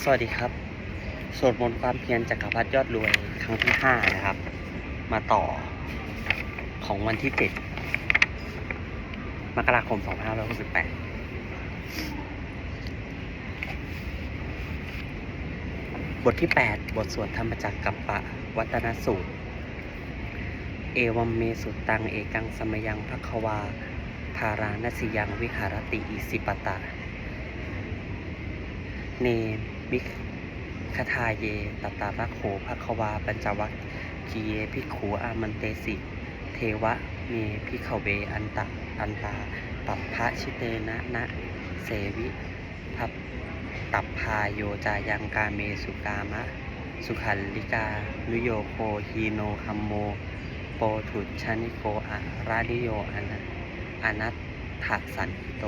สวัสดีครับ สวดมนต์ความเพียรจักรพรรดิยอดรวยครั้งที่ห้านะครับ มาต่อของวันที่เจ็ดมกราคมสองพันห้าร้อยหกสิบแปดบทที่แปดบทสวดธรรมจักรกับปะวัตนสูตร เอวัมเมสุตังเอกังสมยังภควาธารานสิยังวิหารติอิสิปตา เน มิกคาทาเยตตาระโขภควาปัญจวัคคีเยพิขูอามันเตสิ เทวะเมพิขเวอันตะอันตาปัปพะชิเตนะนะเสวิพับตับพาโยจายังกาเมสุกามะ สุขันลิกา นุโยโคฮีโนคัมโม โปถุชนิโกอะราดิโยอนะอนัตถสันโต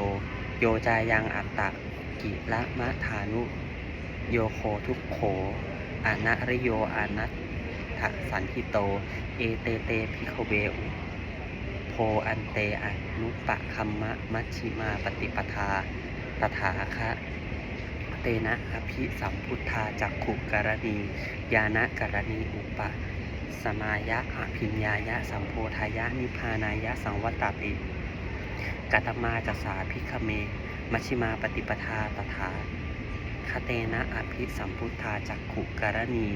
โยจายังอัตตะกิละมะธานุ โยโคทุกโขอานะริโยอานัตถสันทิโต เอเตเตพิโคเวอุโพอันเตอนุปะคัมมะมัชชิมาปฏิปทาตถาคะเตนะอภิสัมพุทธาจักขุกรณียานะกรณีอุปะสมายะอภิญญายะสัมโพธายะนิพานายะสังวัตตติกัตมาจัสสาพิคเม มัชชิมาปฏิปทาตถา คเตนะอภิสัมพุทธาจักขุกรณี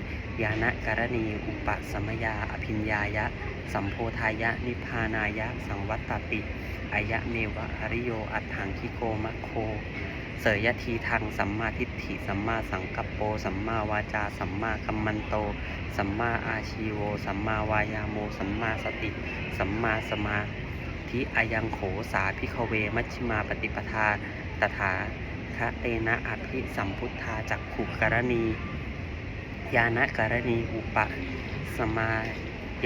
ยานะกรณี อุปสมยา อภิญญายะ สัมโพธายะ นิพพานายะ สังวัตตติอายะเมวะอริโย อัตถังคิโกมะโค เสยยทีทางสัมมาทิฏฐิ สัมมาสังกัปโป สัมมาวาจา สัมมาคัมมันโต สัมมาอาชีโว สัมมาวายาโม สัมมาสติ สัมมาสมาธิอายังโขสาพิคเว มัชฌิมาปฏิปทาตถา คะเตนะอภิสัมพุทธาจักขุกรณี ยานะกรณีอุปะสมา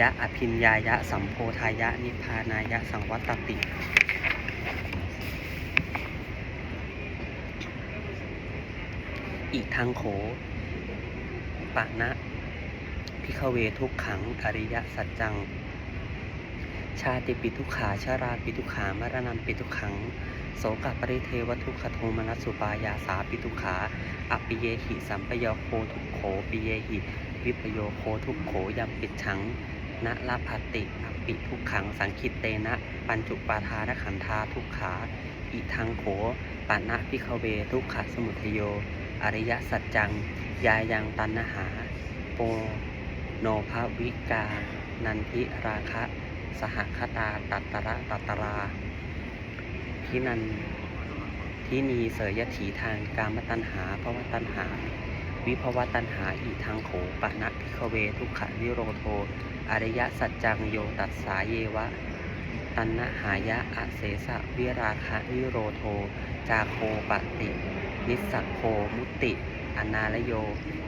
ยะอภิญญายะสัมโพธายะนิพพานายะสังวัตติอีกทางโขปะนะพิขเวทุกขังอริยสัจจัง ชาติปิทุกขาชาราปิทุกขามรณะปิทุกขัง โสกปริเทวทุกขโทมนัสสุปายาสาปิทุขาอปิเยหิสัมปโยโคทุกโขปิเยหิ วิปโยโคทุกโขยัมปิดฉังนะลาภติอปิทุกขังสังคิตเตนะ ปัญจุปาทานขันธาทุกขาอิทังโขปานะพิขเวทุกขสมุทโย อริยสัจจัง ยายังตันนหา โปโนภาวิกา นันทิราคะ สหคตาตัตตระตัตตรา ที่นันที่นีเสยยถีทางกามตัณหาภวตัณหา วิภวตัณหาอีทางโขปะนะพิขเวทุกขนิโรโทอริยสัจจังโยตัสสาเยวะ ตัณหายะอเสสะวิราคะนิโรโท จาโคปติ นิสสโคมุตติอนาลโย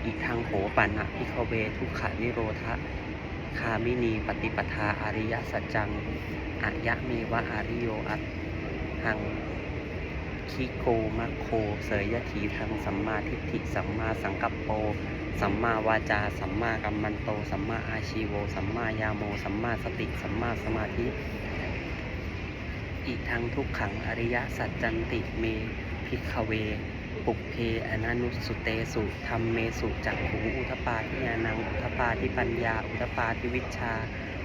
อีกทางโขปันะพิขเวทุกขนิโรธะคามินีปฏิปทาอริยสัจจังอะยะเมวะอาริโยอัต หังคิโกมะโค เสยยถีทางสัมมาทิฏฐิ สัมมาสังกัปโป สัมมาวาจา สัมมากัมมันโต สัมมาอาชีโว สัมมายาโม สัมมาสติ สัมมาสมาธิ อีกทั้งทุกขังอริยสัจจันติเมพิกเว ปุกเพอนันุสุเตสุธรรมเมสุจักขุงอุทปาทิยานังอุทปาทิปัญญา อุทปาทิวิชชา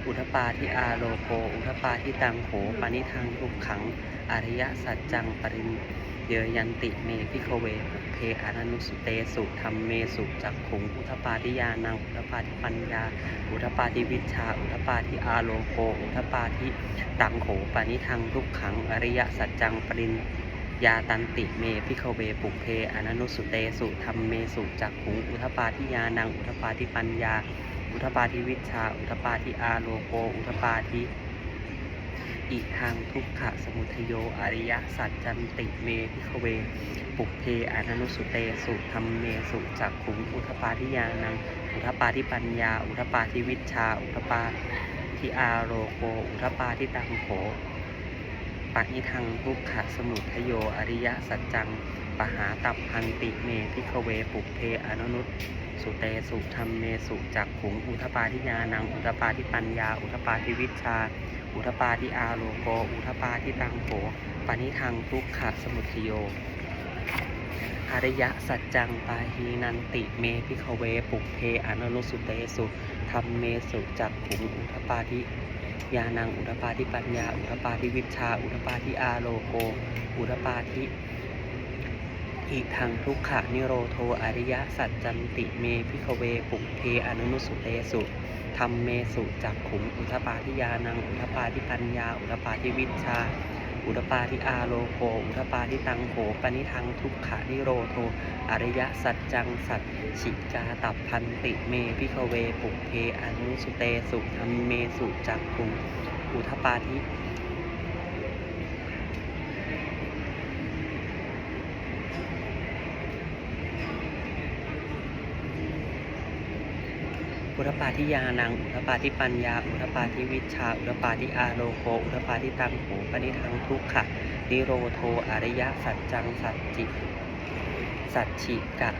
อุทปาทิอาโลโก อุทปาทิตังโขปานิทังทุกขัง อริยสัจจังปรินเยยันติเมพิกเวปุกเพอนันุสเตสุธรรมเมสุจักขุงอุทปาทิยานังอุทปาทิปัญญา อุทปาทิวิชา อุทปาทิอาโลโก อุทปาทิตังโขปานิทังทุกขัง อริยสัจจังปรินยาตันติเมพิขเวปุเพอนันุสุเตสุธรรมเมสุจักขุงอุทปาทิยานังอุทปาทิปัญญา อุทปาทิวิชา อุทปาทิอาโลโก อุทปาทิอิทางทุกขะสมุทโย อริยสัจจันติเมพิขเว ปุเพอนันุสุเตสุธรรมเมสุจักขุงอุทปาทิยานัง อุทปาทิปัญญา อุทปาทิวิชา อุทปาทิอาโลโก อุทปาทิตังโขปะนิทังทุกขะสมุทโย อริยสัจจัง ปหาตับพันติเมพิขเว ปุเพอนุนุต สุเตสุธรรมเมสุจักขุงอุทปาทิญานังอุทปาทิปัญญา อุทปาทิวิชา อุทปาทิอาโลโก อุทปาทิตังโขปะนิทังทุกขะสมุทโยอริยสัจจังปาหีนันติเมพิขเวปุเพอนุนุสุเตสุธรรมเมสุจักขุงอุทปาทิยานังอุทปาทิปัญญา อุทปาทิวิชชาอุทปาทิอาโลโก อุทปาทิ อิทังทุกขะนิโรโทอริยสัจจันติเมพิขเวปุเพอนุนุสุเตสุธรรมเมสุจักขุงอุทปาทิยานังอุทปาทิปัญญา อุทปาทิวิชชาอุทปาทิอาโลโกอุทปาทิตังโขปนิทังทุกขานิโรโทอริยสัจจังสัจฉิกาตับพันติเมพิขเวปุเพอนุสุเตสุธรรมเมสุจักขุงอุทปาทิ อุทปาทิยานัง อุทปาทิปัญญา อุทปาทิวิชา อุทปาทิอาโลโกอุทปาทิตังโขปนิทังทุกขะนิโรโทอริยสัจจังสัจจิสัจฉิกะ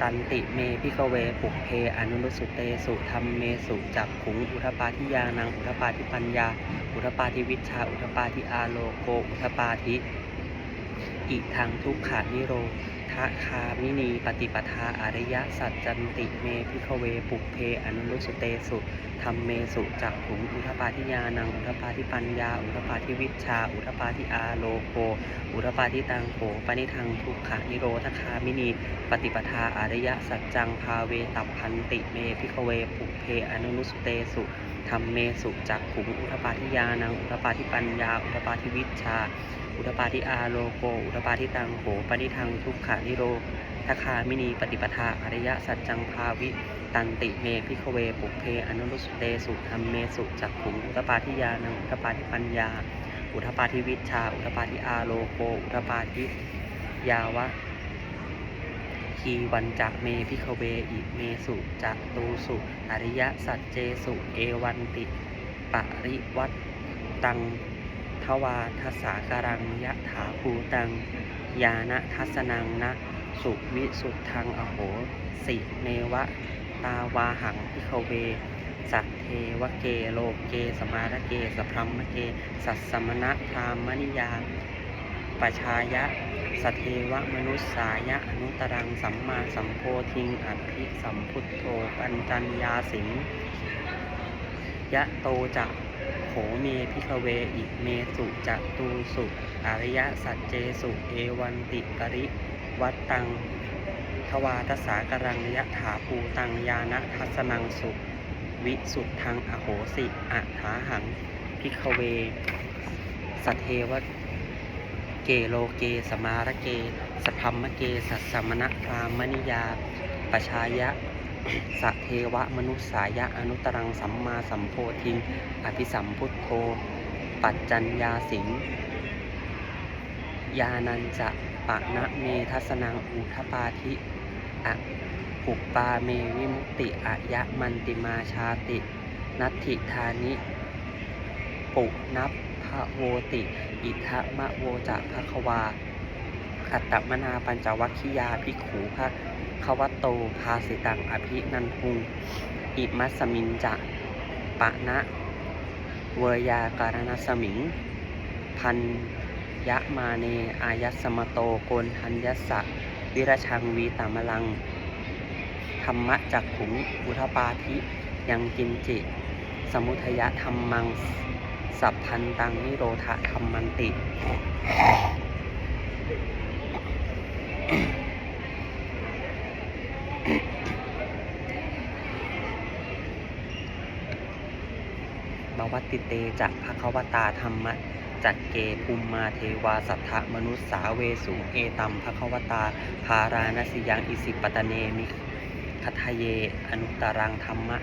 ตันติเมพิกเวปุเพอนุรุสุเตสุธรรมเมสุจักขุงอุทปาทิยานัง อุทปาทิปัญญา อุทปาทิวิชชาอุทปาทิอาโลโก อุทปาทิอิทังทุกขานิโร ทะคามินี ปฏิปทาอริยสัจจันติเมพิกเวปุเพอนุรุสเตสุธรรมเมสุจักขุงอุทปาทิยานังอุทปาทิปัญญา อุทปาทิวิชา อุทปาทิอาโลโกอุทปาทิตังโขปนิทังทุกขานิโรธคามินี ปฏิปทาอริยสัจจังภาเวตับพันติเมพิกเวปุเพอนุนุสเตสุธรรมเมสุจักขุงอุทปาทิยานังอุทปาทิปัญญา อุทปาทิวิชา อุทปาทิอาโลโก อุทปาทิตังโขปนิทังทุกขานิโรธคามินีปฏิปทาอริยสัจจังภาวิตันติเมพิกเวปุเพอนุนุสเตสุธรรมเมสุจักขุงอุทปาทิยานังอุทปาทิปัญญา อุทปาทิวิชชาอุทปาทิอาโลโก อุทปาทิยาวะคีวันจะเมพิขเวอิเมสุจะตูสุอริยสัจเจสุเอวันติปริวัตตัง ทวาทสาการังยะถาภูตัง ยานะทัสนังนะสุวิสุทธังอโหสิเนวะ ตาวาหังพิขเว สัทเทวเกโลเกสมารเกสพรัมเก สัสสมณะพรามนิยาปชายะสเทวมนุษสายะอนุตรังสัมมาสัมโพธิงอภิสัมพุทโธปัญจัญญาสิงยะโตจะ โขเมพิกเวอิเมสุจะตูสุอริยสัจเจสุเอวันติปริวัตตังทวาทสากรังยะถาภูตังยานะทัสนังสุวิสุทธังอโหสิอะถาหังพิกเวสเทวเกโลเกสมารเกสพัมมเกสัสสมณพรามณิยาปชายะ สะเทวะมนุษสายะอนุตรังสัมมาสัมโพธิง อภิสัมพุทโธ ปัจจัญญาสิงยานันจะปะนะเมทัสนังอุทปาธิอะปุปปาเมวิมุตติอะยะมันติมาชาติ นัตถิธานิ ปุนับพระโวติ อิทะมะโวจะภะควา อัตตมนาปัญจวัคคิยาภิกขูภะคะวโตภาสิตังอภินันทุง อิมัสมินจะปะนะ เวยาการณสมิง พันยะมาเน อายัสมโตโกนทันยัสสะวิรชังวีตามลัง ธรรมะจักขุงอุทปาธิยังกินจิ สมุทยธรรมัง สัพพันตังนิโรธธรรมันติ บวัตติเตจะภควตาธรรมะจักเกภูมมาเทวาสัทธมนุษสาเวสุเอตัมภควตาภารานสิยังอิสิปตเนมิคัทเยอนุตรังธรรมะ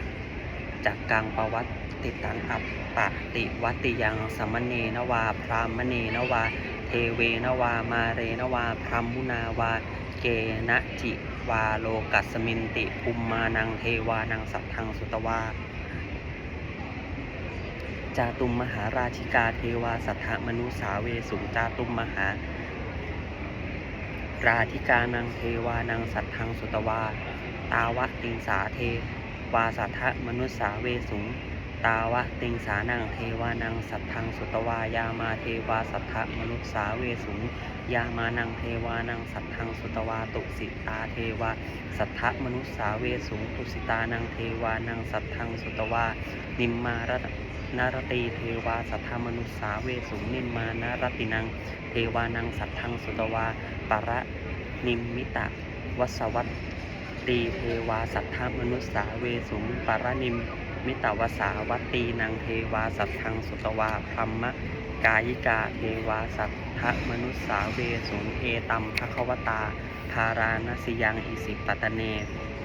จากกังปวัตติตังอัปปะติวัติยังสมณเนนวาพรามเนนวา เทเวนวามาเรนวา พรมุนาวา เกนะจิวาโลกัสมินติภูมมานังเทวานังสัทธังสุตวาจาตุมมหาราชิกาเทวาสัทธมนุสาเวสุจาตุมมหา ราธิกานังเทวานังสัทธังสุตวา ตาวะติงสาเทวาสัทธมนุสาเวสุง ตาวะติงสานังเทวานังสัทธังสุตวายามาเทวาสัทธมนุษสาเวสุงยามานังเทวานังสัทธังสุตวาตุสิตาเทวาสัทธมนุสสาเวสุงตุสิตานังเทวานังสัทธังสุตวานิมมารตนารตีเทวาสัทธมนุสสาเวสุงนิมมานารตินังเทวานังสัทธังสุตวาปะระนิมมิตะวสวัตตีเทวาสัทธมนุสสาเวสุงปะระนิม มิตวสาวัตีนังเทวาสัทธังสุตวาพรหมกายิกาเทวาสัทธมนุสสาเวสุงเอตัมภควตาทารานสิยังอิสิปตเน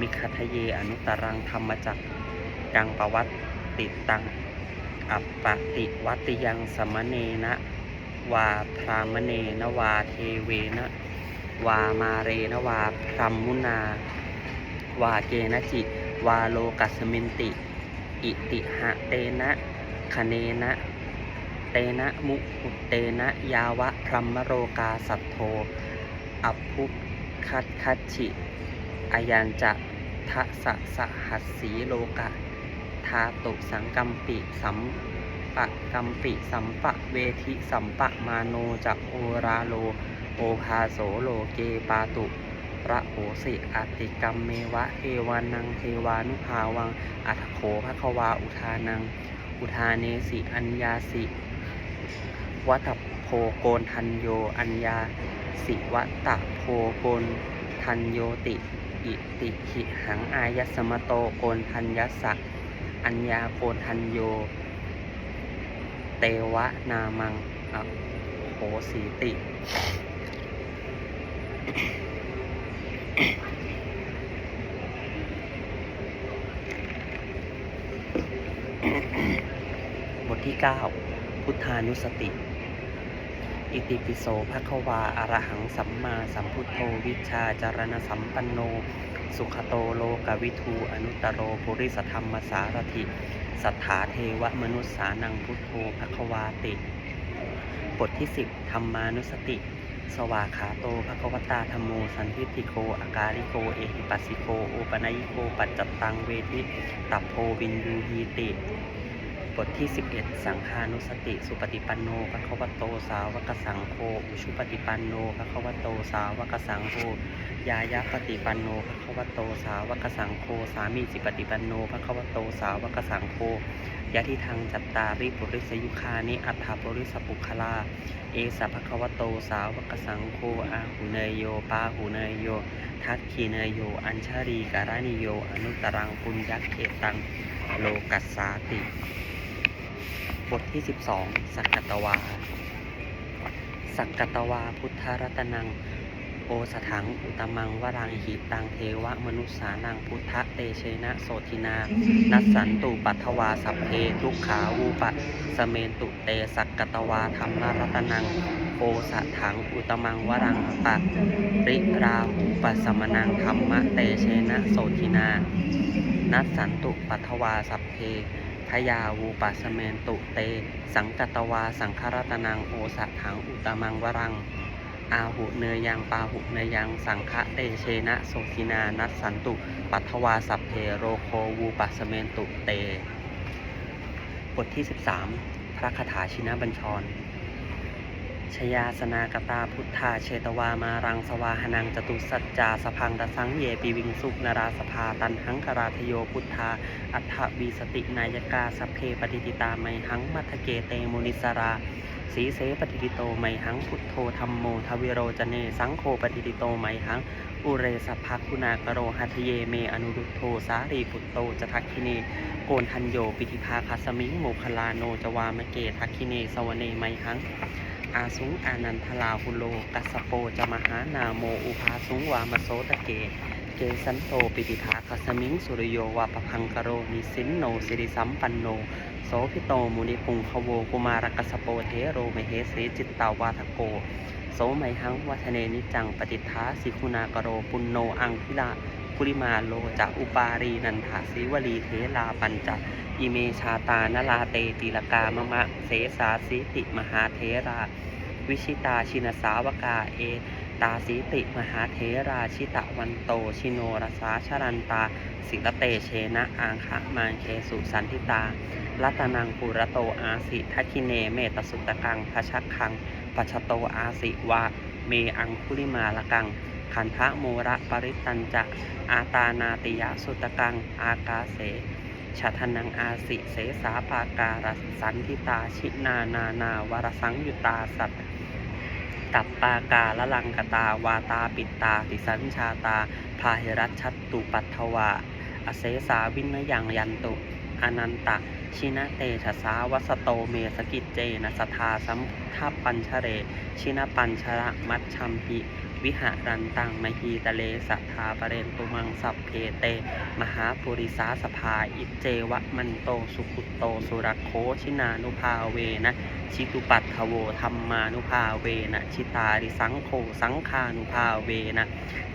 มิคทะเยอนุตรังธรรมจักกังปวัตติตัง อัปปติวัติยังสมเนนะวาพรามเนนวาเทเวนะวามาเรนวาพรหมมุนาวาเกนะจิ วาโลกัสมินติ อิติหะเตนะคเนนะ เตนะมุอุเตนะยาวะพรหมโรกาสัทโธอัพพุคัตคัตฉิอายัญจะทะสะสะหัสสีโลกะทาตุสังกัมปิสัมปะกัมปิสัมปะเวทิสัมปะมาโนจักโอราโล โอภาโสโลเกปาตุ ระโหสิอติกรรมเมวะเทวานังเทวานุภาวัง อัทโขภควาอุทานัง อุทาเนสิอัญญาสิวัตโพโกนทันโยอัญญาสิวัตโพโกนทันโยติอิติขิหังอายสมโตโกนทัญญสักอัญญาโกนทันโย เตวะนามังอโหสีติ บทที่ 9 พุทธานุสติ อิติปิโสภควาอรหังสัมมาสัมพุทโธวิชาจารณสัมปันโน สุขโตโลกวิทูอนุตตโรปุริสธรรมสารถิ สัทธาเทวมนุษสานังพุทโธภควาติ บทที่ 10 ธรรมานุสติ สวาขาโตภควตาธรรมโมสันทิติโกอาการิโก เอหิปัสสิโก โอปนัยโก ปัจจตตัง เวทิตัพโพวินยูฮีติ บทที่ 11 สังฆานุสติ สุปฏิปันโนภควโตสาวกสังโฆอุชุปฏิปันโนภควโตสาวกสังโฆยายะปฏิปันโนภควโตสาวกสังโฆสามีจิปฏิปันโนภควโตสาวกสังโฆยะทิทางจัตตาริปุริสยุคานิอัฏฐปุริสปุคลา เอสะภควโตสาวกสังโฆอาหุเนยโยปาหุเนยโย ทักขีเนยโย อัญชรีการานิโย อนุตตรังปุญญเขตัง โลกัสสาติ บทที่ 12 สักกตวา สักกตวาพุทธรัตนัง โอสถังอุตมังวรังหิตังเทวมนุษสานังพุทธเตเชนะโสทินา นัสสันตุปัทวาสัพเพทุกขาวูปะสเมนตุเตสักกตวาธรรมรัตนังโอสถังอุตมังวรังปะริราหูปสมนังธรรมเตเชนะโสทินา นัสสันตุปัทวาสัพเพ พยาวูปัสเมนตุเต สังกตวา สังครัตนังโอสถังอุตมังวรัง อาหุเนยยังปาหุเนยัง สังฆเตเชนะโสทินานัสสันตุปัทวาสัพเพโรโควูปัสเมนตุเต บทที่ 13 พระคาถาชินบัญชร ชยาสนากตาพุทธาเชตวามารังสวาหนังจตุสัจจาสพังตสังเยปิวิงสุนาราสภาตันหังคราทโยพุทธา อัฏฐวีสตินายกาสัเพปฏิติตาไมหังมัทเกเตมุนิสราสีเสปฏิติโตไมหังพุทโธธรรมโมทวิโรจเน สังโฆปฏิติโตไมหัง อุเรสภคุณากโรหัทเยเมอนุรุโธสารีปุตโตจทักคิเน โกนทันโยปิธิภาคัสมิงโมคลาโนจวามเกทักคิเนสวเนไมหัง อาสุงอานันทลาหุโล กัสโปจะมหานาโมอุภาสุงวามโสตะเก เกสันโตปิติภาคัสมิงสุริโยวาปพังกโรมิสินโนสิริสัมปันโน โสพิโตมุนิปุงคโวกุมารกัสโปเทโรมเหสีจิตตาวาทโก โสไมหังวัฒเนนิจังปฏิทาสิคุณากโรปุณโนอังคิลา คุริมาโลจะอุปารีนันทาสิวลีเทลาปัญจอิเมชาตานลาเตติลกามะมะเสสาสิติมหาเทรา วิชิตาชินสาวกาเอตาสีติมหาเทราชิตะวันโตชิโนรสาชรันตา สิลเตเชนะอังคะมานเคสุสันทิตา รัตนังปุระโตอาสิทัคิเนเมตสุตตะกังพชักคังปัชโตอาสิวาเมอังคุลิมาละกัง ขันทะโมระปริตันจะอาตานาติยะสุตกัง อากาเสชาทนังอาสิเสสาปาการสันทิตาชินานานาวรสังยุตาสัตตับปากาละลังกตาวาตาปิตตาติสัญชาตา พาหิรัชตุปัทถวาอเสสาวินยังยันตุอนันตะชินะเตชะสาวัสโตเมสกิจเจนะสทาสัมทัปปัญชเร ชินะปัญชระมัชชัมหิ วิหารันตังมหีตะเลสัทธาปเรนตุมังสัพเพเต มหาปุริสาสภาอิเจวะมันโตสุขุตโตสุรโคชินานุภาเวนะชิตุปัตถโวธรรมานุภาเวนะชิตาริสังโฆสังฆานุภาเวนะ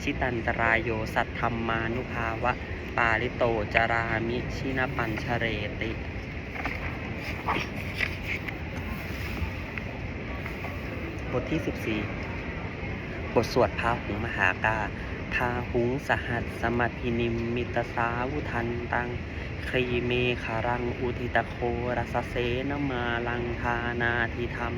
ชิตันตรายโยสัทธรรมานุภาวะ ปาลิโตจารามิชินปัญชเรติบทที่ 14 บทสวดพาหุงมหากาพาหุงสหัสสมัตินิมมิตสาวุทันตังครีเมขารังอุทิตโครสเสนมาลังทานาทิธรรม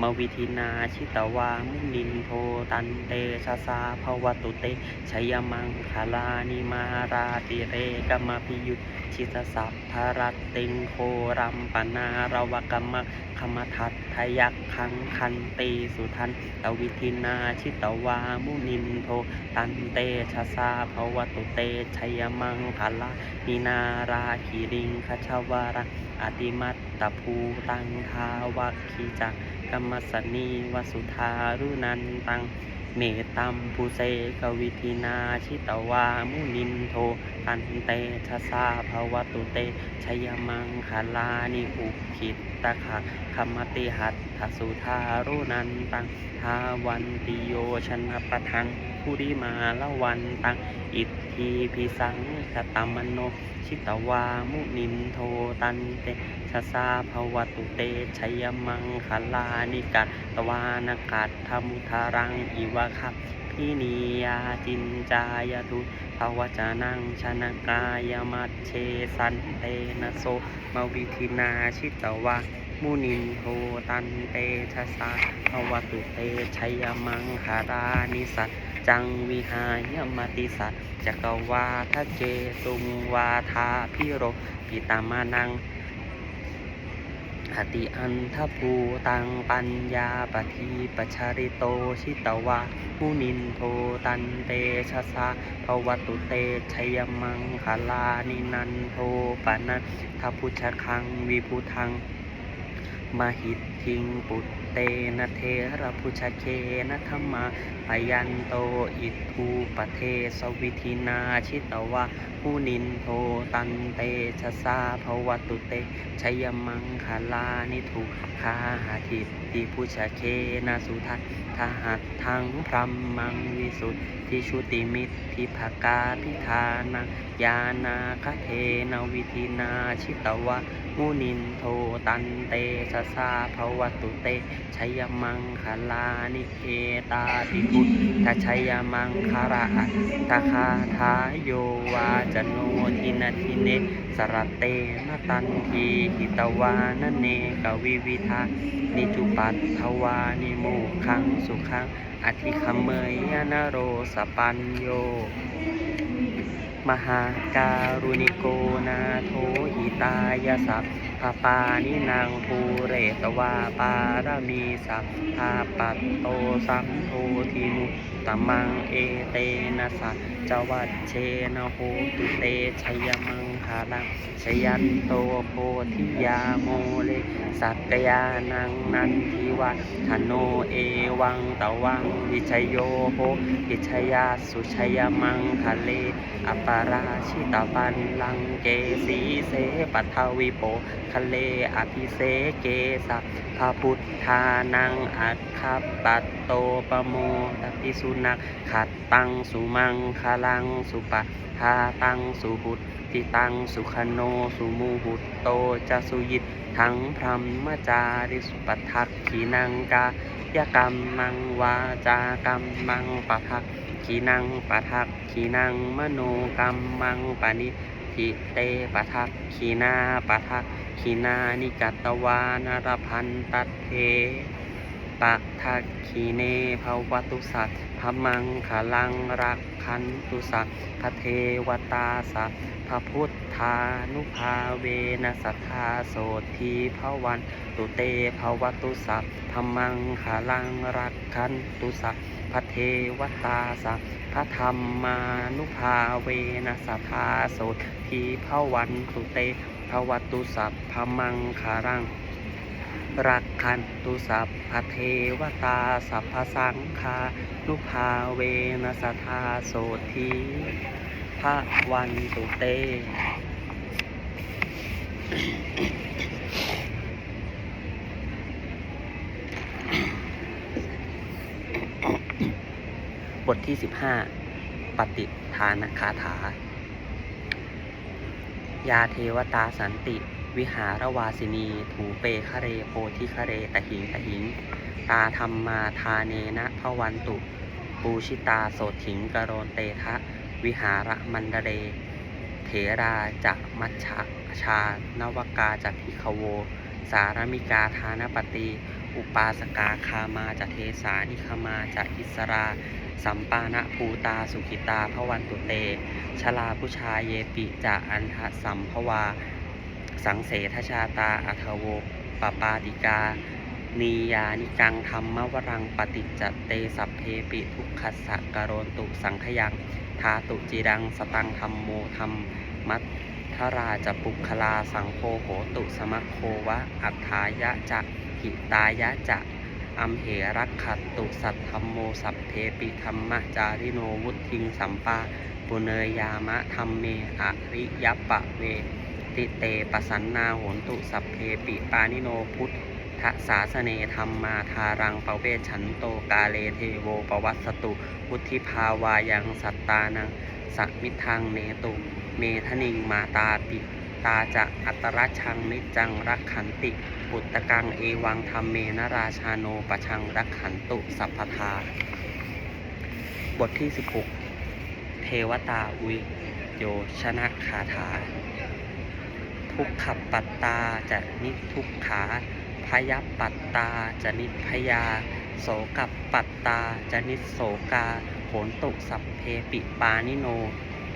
มวิธินาชิตวามุนินโทตันเตชะสาภวตุเตชยมังคลานิมาราติเรกมพิยุต ชิตสัพพรตติงโครัมปนารวกรรมคมทัตทยักขังคันตีสุทันตวิธินาชิตวามุนินโทตันเตชะสาภวตุเตชยมังคลานินาราคิริงคชวาระอติมัตตภูตังทาวัคคีจักกัมมสนีวสุธารุนันตัง เมตัมภูเสกวิธินาชิตวามุนินโทตันเตชะสาภวตุเตชยมังคลานิอุคิตตะขะคมติหัตถสุธารุนันตังทาวันติโยชนะปะทังผู้ริมาละวันตัง อิทธีพิสังคตมโน ชิตวามุนินโทตันเตชะสาภวตุเตชยมังคลานิกัตตวานกัตธมุทารังอิวะคับพินียาจินจายตุภวจานังชนะกายมัตเชสันเตนะโสมวิธินาชิตวามุนินโทตันเตชะสาภวตุเตชยมังคารานิสัต จังวิหายมติสัตจักวาทะเจตุงวาทาพิโรปิตามานังอติอันทภูตังปัญญาปทีปชาริโตชิตวามุนินโทตันเตชะสาภวตุเตชยมังคลานินันโทปนันทพุชคังวิพุทังมหิตทิงปุต เตนะเทระพุชเคนะธรรมาพยันโตอิทูปเทสวิธินาชิตวะผู้นินโทตันเตชะสาภวตุเตชยมังคลานิทุคาหาทิติพุชเคนะสุทัศ ทหัตทังพรัมมังวิสุทธิชุติมิตทิภกาพิธานังยานาคเทนวิธินาชิตวะ มุนินโทตันเตชะสาภวตุเตชัยมังคลานิเอตาติพุทธชยมังคาระตคาทายโยวาจโนทินทิเนสรเตนตันทีหิตวานเนกวิวิทานิจุปัตถวานิโมขังสขังอธิคมเมยนโรสปัญโย มหาการุณิโกนาโทหิตายสัพพปานินางภูเรตวาปารมีสัพพาปัตโตสัมโททินุตมังเอเตนะสัจวัตเชนะโหตุเตชยมัง คาลังชยันโตโพธิยาโมเลสักยานังนันทิวัฒโนเอวังตวังวิชยโยโหวิชยาสุชยมังคะเลอปาราชิตาปันลังเกสีเสปัทวิโปคะเลอภิเสเกสัพพพุทธานังอั คคปัตโตปโมตติสุนักขัดตังสุมังคาลังสุปะทาตังสุหุตติตังสุขโนสุมูหุตโตจะสุยิตทั้งพรหมจาริสุปทักขีนังกายกรรมมังวาจากรรมมังปะทักขีนังปะทักขีนังมโนกรรมมังปณิทิเตปะทักขีนาปะทักขีนานิกัตวานารพันตัตเท ปะทักขีเนภวตุสัตพมังคลังรักขันตุสัตพเทวตาสัตพพุทธานุภาเวนะสัทธาโสทีพวันตุเตภวตุสัตพมังคลังรักขันตุสัตพระเทวตาสัตพระธรรมานุภาเวนะสัทธาโสทีพวันตุเตภวตุสัตพมังคลัง รักขันตุสัพพเทวตาสัพพสังคานุภาเวนัสทาโสทีพระวันตุเต บทที่ 15 ปฏิทานคาถา ยาเทวตาสันติ วิหารวาสินี ถูเปคะเรโพธิคะเรตหิงตหิง ตาธรรมมาทาเนนะพวันตุ ปูชิตาโสถิงกโรนเตทะ วิหารมันเดเร เถราจะมัชชาชานวกาจากพิคโว สารมิกาทานปฏิ อุปาสกาคามาจะเทสานิคมาจะอิสราสัมปานะภูตาสุขิตาพวันตุเต ชลาผู้ชายเยปิจะอันทะสัมภวา สังเสทชาตาอัทโวปปาติกา นียานิกังธรรมวรังปฏิจจเตสัพเพปิทุกขัสะกโรนตุสังขยังทาตุจิรังสตังธรรมโมธรรมมัทธราจะปุคลาสังโฆโหตุสมัคโควะอัฏฐายะจะหิตายะจะอัมเหรักขัตุสัทธรรมโมสัพเพปิธรรมจาริโนวุทิงสัมปา ปุเนยยามะธรรมเมอริยปะเว ติเตปสันนาโหนตุสัพเพปิปานิโนพุทธสาสเนธรรมมาทารังปเวชฉันโตกาเลเทโวปวัสสตุพุทธิภาวายังสัตตานังสักมิทังเนตุเมทนิงมาตาปิตาจะอัตรชังนิจจังรักขันติ ปุตตะกังเอวังธรรมเมนราชาโนปชังรักขันตุสัพพทา บทที่ 16 เทวตาอุยโยชนะคาถา ทุกขปัตตาจะนิทุกขาพยปัตตาจะนิพยา โสกับปัตตาจะนิโสกาโหนตุสัพเพปิปานิโน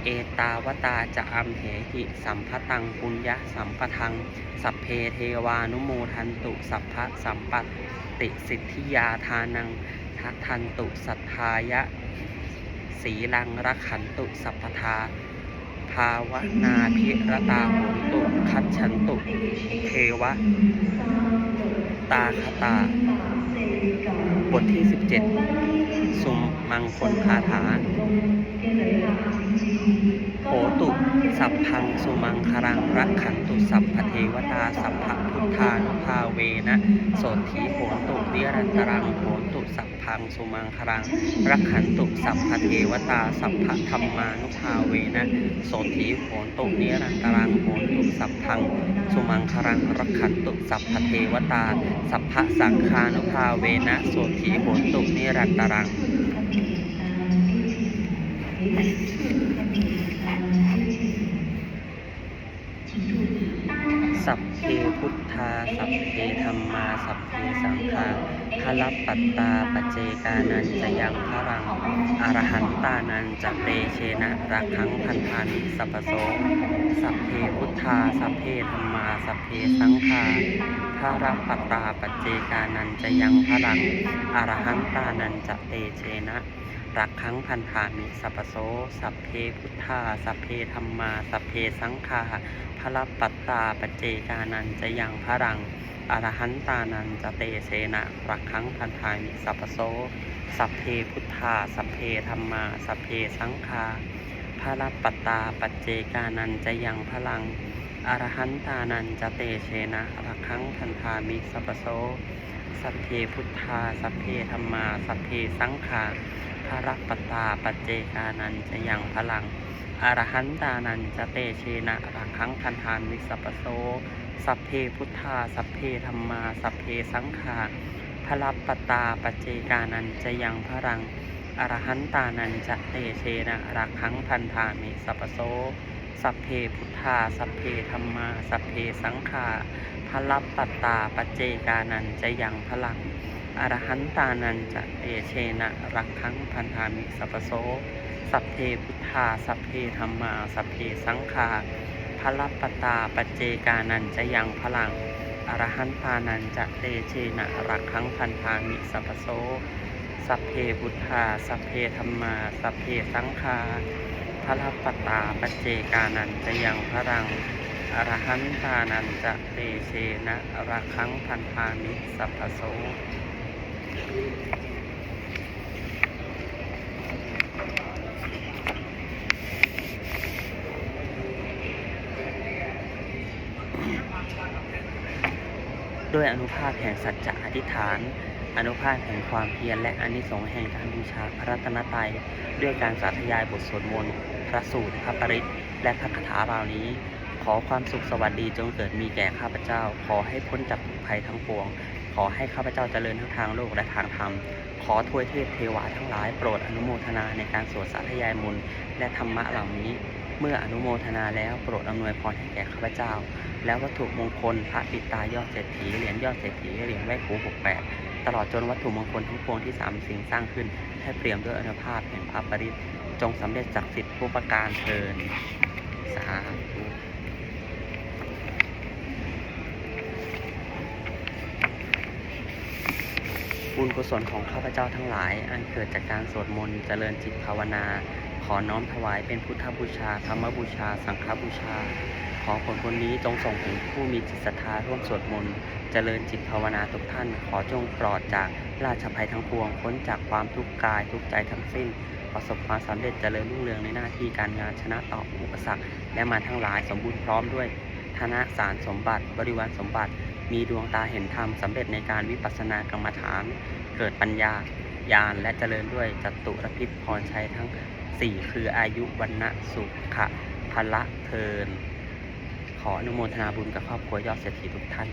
เอตาวตาจะอัมเหหิสัมภตังปุญญะสัมปทัง สัพเพเทวานุโมทันตุสัพพะสัมปัตติสิทธิยาทานังทัทันตุสัทธายะ สีลังรักขันตุสัพพทา ภาวนาพิรตาหนตุคัดฉันตุ เทวะ ตาคตา บทที่ 17 สุมมังคลคาถา หตุ สัพพังสุมังครังรักขันตุสัพพเทวตาสัพพพุทธานุภาเวนะโสทีโหตุนิรันตรังโหตุสัพพังสุมังครังรักขันตุสัพพเทวตาสัพพธรรมานุภาเวนะโสทีโหตุนิรันตรังโหตุสัพพังสุมังครังรักขันตุสัพพเทวตา สัพพสังฆานุภาเวนะโสทีโหตุนิรันตรัง Thank you. สัพเพพุทธา สัพเพธรรมา สัพเพสังฆาพลับปัตตาปเจกานันจะยังพรัง อรหันตานันจะเตเชนะรักขังพันธานิสัพพโสสัพเพพุทธา สัพเพธรรมา สัพเพสังฆาพระปัตตาปเจกานันจะยังพรัง อรหันตานันจะเตเชนะ รักขังพันธามิสัพโส สัพเพพุทธา สัพเพธรรมา สัพเพสังฆาพระปัตตาปเจกานันจะยังพรังอรหันตานันจะเตเสนะรักขังพันธามิสัพโส สัพเพพุทธา สัพเพธรรมา สัพเพสังฆาพระปัตตาปเจกานันจะยังพลังอรหันตานันจะเตเชนะรักขังพันธามิสัพพโส สัพเพพุทธา สัพเพธรรมา สัพเพสังฆา พระปัตตาปเจกานันจะยังพลังอรหันตานันจะเตเชนะรักขังพันธามิสัพโสสัพเพพุทธา สัพเพธรรมา สัพเพสังฆาพระปัตตาปเจกานันจะยังพลังอรหันตานันจะเตเชนะรักขังพันธามิสัพโสสัพเพพุทธา สัพเพธรรมา สัพเพสังฆาพระปัตตาปเจกานันจะยังพลัง อรหันตานันจะเตเชนะรักขังพันธามิสัพโส สัพเพพุทธา สัพเพธรรมา สัพเพสังฆาพระปตาปัจเจกานันจะยังพลังอรหันตานันจะเตเชนะรักขังพันธามิสัพโส สัพเพพุทธา สัพเพธรรมา สัพเพสังฆาพระปตาปัจเจกานันจะยังพลังอรหันตานันจะเตเชนะรักขังพันธามิสัพพโส ด้วยอนุภาพแห่งสัจจะอธิษฐาน อนุภาพแห่งความเพียรและอานิสงส์แห่งการบูชาพระรัตนตรัยด้วยการสาธยายบทสวดมนต์พระสูตรพระปริตและพระคาถาเหล่านี้ ขอความสุขสวัสดีจงเกิดมีแก่ข้าพเจ้า ขอให้พ้นจากทุกภัยทั้งปวง ขอให้ข้าพเจ้าเจริญทั้งทางโลกและทางธรรม ขอทวยเทพเทวาทั้งหลายโปรดอนุโมทนาในการสวดสาธยายมนต์และธรรมะเหล่านี้ เมื่ออนุโมทนาแล้วโปรดอำนวยพรให้แก่ข้าพเจ้า แล้ววัตถุมงคลพระปิดตายอดเศรษฐีเหรียญยอดเศรษฐีเหรียญไหว้ครูหกแปดตลอดจนวัตถุมงคลทั้งปวงที่สามสิ่งสร้างขึ้น ให้เปรียมด้วยอนุภาพแห่งพระปริตรจงสำเร็จจากสิทธิผู้ประการเทินสาธุ บุญกุศลของข้าพเจ้าทั้งหลาย อันเกิดจากการสวดมนต์เจริญจิตภาวนา ขอน้อมถวายเป็นพุทธบูชา ธรรมบูชา สังฆบูชา ขอผลบุญนี้จงส่งถึงผู้มีจิตศรัทธาร่วมสวดมนต์เจริญจิตภาวนาทุกท่าน ขอจงปลอดจากราชภัยทั้งปวง พ้นจากความทุกข์กายทุกใจทั้งสิ้น ประสบความสำเร็จเจริญรุ่งเรืองในหน้าที่การงานชนะต่ออุปสรรค และมาทั้งหลายสมบูรณ์พร้อมด้วยธนสารสมบัติ บริวารสมบัติ มีดวงตาเห็นธรรมสำเร็จในการวิปัสสนากรรมฐาน เกิดปัญญาญาณและเจริญด้วยจตุรพิษพรชัยทั้ง 4 คืออายุวันนะสุขะพละเทิน ขออนุโมทนาบุญกับครอบครัวยอดเศรษฐีทุกท่าน